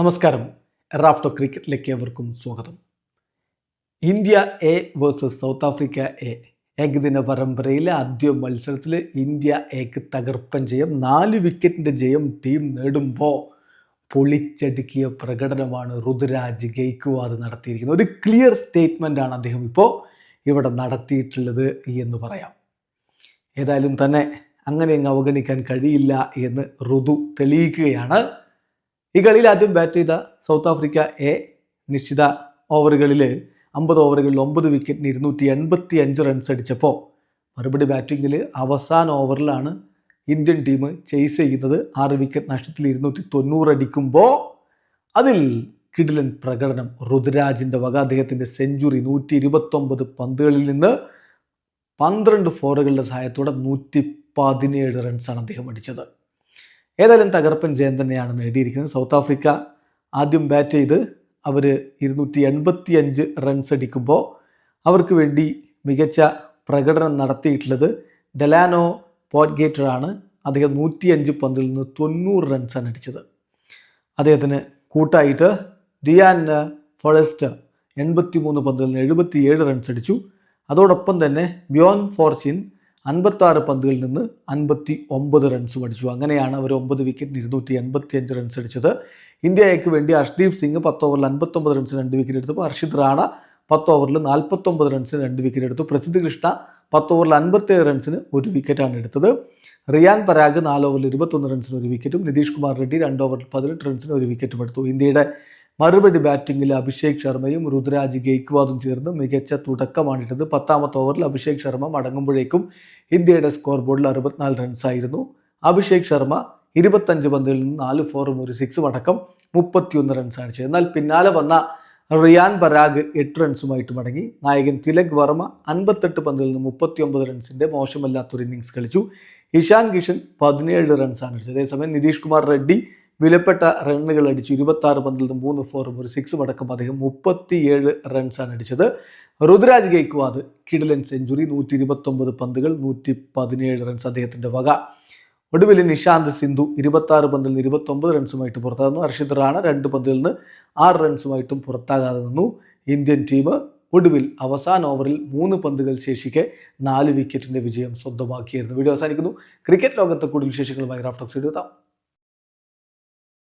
നമസ്കാരം. റാഫ്റ്റോ ക്രിക്കറ്റിലേക്ക് ഏവർക്കും സ്വാഗതം. India A versus South Africa A ഏകദിന പരമ്പരയിലെ ആദ്യ മത്സരത്തിൽ ഇന്ത്യ എക്ക് തകർപ്പൻ ജയം നാല് വിക്കറ്റിന്റെ ജയം ടീം നേടുമ്പോൾ പൊളിച്ചടുക്കിയ പ്രകടനമാണ് ഋതുരാജ് ഗെയ്ക്വാദ് നടത്തിയിരിക്കുന്നത്. ഒരു ക്ലിയർ സ്റ്റേറ്റ്മെന്റ് ആണ് അദ്ദേഹം ഇപ്പോൾ ഇവിടെ നടത്തിയിട്ടുള്ളത് എന്ന് പറയാം. ഏതായാലും തന്നെ അങ്ങനെ അങ്ങ് അവഗണിക്കാൻ കഴിയില്ല എന്ന് ഋതു തെളിയിക്കുകയാണ്. ഈ കളിയിൽ ആദ്യം ബാറ്റ് ചെയ്ത സൗത്ത് ആഫ്രിക്ക എ നിശ്ചിത ഓവറുകളിൽ അമ്പത് ഓവറുകളിൽ ഒമ്പത് വിക്കറ്റിന് ഇരുന്നൂറ്റി എൺപത്തി അഞ്ച് റൺസ് അടിച്ചപ്പോൾ മറുപടി ബാറ്റിങ്ങിൽ അവസാന ഓവറിലാണ് ഇന്ത്യൻ ടീം ചേസ് ചെയ്യുന്നത്. ആറ് വിക്കറ്റ് നഷ്ടത്തിൽ ഇരുന്നൂറ്റി തൊണ്ണൂറ് അടിക്കുമ്പോൾ അതിൽ കിടിലൻ പ്രകടനം. ഋതുരാജിന്റെ വക അദ്ദേഹത്തിന്റെ സെഞ്ചുറി നൂറ്റി ഇരുപത്തൊമ്പത് പന്തുകളിൽ നിന്ന് പന്ത്രണ്ട് ഫോറുകളുടെ സഹായത്തോടെ നൂറ്റി പതിനേഴ് റൺസാണ് അദ്ദേഹം അടിച്ചത്. ഏതായാലും തകർപ്പൻ ജയം തന്നെയാണ് നേടിയിരിക്കുന്നത്. സൗത്ത് ആഫ്രിക്ക ആദ്യം ബാറ്റ് ചെയ്ത് അവർ ഇരുന്നൂറ്റി എൺപത്തി അഞ്ച് റൺസ് അടിക്കുമ്പോൾ അവർക്ക് വേണ്ടി മികച്ച പ്രകടനം നടത്തിയിട്ടുള്ളത് ഡെലാനോ പോഡ്ഗേറ്ററാണ് അദ്ദേഹം നൂറ്റി അഞ്ച് പന്തിൽ നിന്ന് തൊണ്ണൂറ് റൺസാണ് അടിച്ചത്. അദ്ദേഹത്തിന് കൂട്ടായിട്ട് ഡിയാൻ ഫോറസ്റ്റ് എൺപത്തി മൂന്ന് പന്തിൽ നിന്ന് എഴുപത്തിയേഴ് റൺസ് അടിച്ചു. അതോടൊപ്പം തന്നെ ബിയോൺ ഫോർച്ചിൻ അൻപത്താറ് പന്തുകളിൽ നിന്ന് അൻപത്തി ഒമ്പത് റൺസും അടിച്ചു അങ്ങനെയാണ് അവർ ഒമ്പത് വിക്കറ്റിന് ഇരുന്നൂറ്റി എൺപത്തി അഞ്ച് റൺസ് അടിച്ചത്. ഇന്ത്യയ്ക്ക് വേണ്ടി ഹർഷ്ദീപ് സിംഗ് പത്ത് ഓവറിൽ അൻപത്തൊമ്പത് റൺസിന് രണ്ട് വിക്കറ്റ് എടുത്തപ്പോൾ ഹർഷിത് റാണ പത്ത് ഓവറിൽ നാൽപ്പത്തൊമ്പത് റൺസിന് രണ്ട് വിക്കറ്റ് എടുത്തു. പ്രസിദ്ധ് കൃഷ്ണ പത്ത് ഓവറിൽ അൻപത്തേഴ് റൺസിന് ഒരു വിക്കറ്റാണ് എടുത്തത്. റിയാൻ പരാഗ് നാല് ഓവറിൽ ഇരുപത്തൊന്ന് റൺസിന് ഒരു വിക്കറ്റും നിതീഷ് കുമാർ റെഡ്ഡി രണ്ട് ഓവറിൽ പതിനെട്ട് റൺസിന് ഒരു വിക്കറ്റും എടുത്തു. ഇന്ത്യയുടെ മറുപടി ബാറ്റിംഗിൽ അഭിഷേക് ശർമ്മയും രുദ്രാജ് ഗെയ്ക്വാദും ചേർന്ന് മികച്ച തുടക്കമാണിട്ടത്. പത്താമത്തെ ഓവറിൽ അഭിഷേക് ശർമ്മ മടങ്ങുമ്പോഴേക്കും ഇന്ത്യയുടെ സ്കോർ ബോർഡിൽ അറുപത്തിനാല് റൺസായിരുന്നു. അഭിഷേക് ശർമ്മ ഇരുപത്തഞ്ച് പന്തിൽ നിന്ന് നാല് ഫോറും ഒരു സിക്സും അടക്കം മുപ്പത്തിയൊന്ന് റൺസാണ് ചെയ്തത് എന്നാൽ പിന്നാലെ വന്ന റിയാൻ പരാഗ് എട്ട് റൺസുമായിട്ട് മടങ്ങി. നായകൻ തിലക് വർമ്മ അൻപത്തെട്ട് പന്തിൽ നിന്ന് മുപ്പത്തിയൊമ്പത് റൺസിന്റെ മോശമല്ലാത്തൊരു ഇന്നിങ്സ് കളിച്ചു. ഇഷാൻ കിഷൻ പതിനേഴ് റൺസാണ് അടിച്ചത് അതേസമയം നിതീഷ് കുമാർ റെഡ്ഡി വിലപ്പെട്ട റണ്ണുകൾ അടിച്ചു. ഇരുപത്തി ആറ് പന്തിൽ നിന്ന് മൂന്ന് ഫോറും ഒരു സിക്സും അടക്കം അദ്ദേഹം മുപ്പത്തിയേഴ് റൺസാണ് അടിച്ചത്. ഋതുരാജ് ഗെയ്ക്വാദ് കിഡിലൻ സെഞ്ചുറി നൂറ്റി ഇരുപത്തൊമ്പത് പന്തുകൾ നൂറ്റി പതിനേഴ് റൺസ് അദ്ദേഹത്തിന്റെ വക. ഒടുവിൽ നിഷാന്ത് സിന്ധു ഇരുപത്താറ് പന്തിൽ നിന്ന് ഇരുപത്തൊമ്പത് റൺസുമായിട്ട് പുറത്താകുന്നു. ഹർഷിത് റാണ രണ്ട് പന്തിൽ നിന്ന് ആറ് റൺസുമായിട്ടും പുറത്താകാതെ നിന്നു. ഇന്ത്യൻ ടീം ഒടുവിൽ അവസാന ഓവറിൽ മൂന്ന് പന്തുകൾ ശേഷിക്കെ നാല് വിക്കറ്റിന്റെ വിജയം സ്വന്തമാക്കിയായിരുന്നു വീഡിയോ അവസാനിക്കുന്നു. ക്രിക്കറ്റ് ലോകത്തെ കൂടുതൽ വിശേഷങ്ങളുമായി റാഫ്റ്റോക്സ് എഴുതാം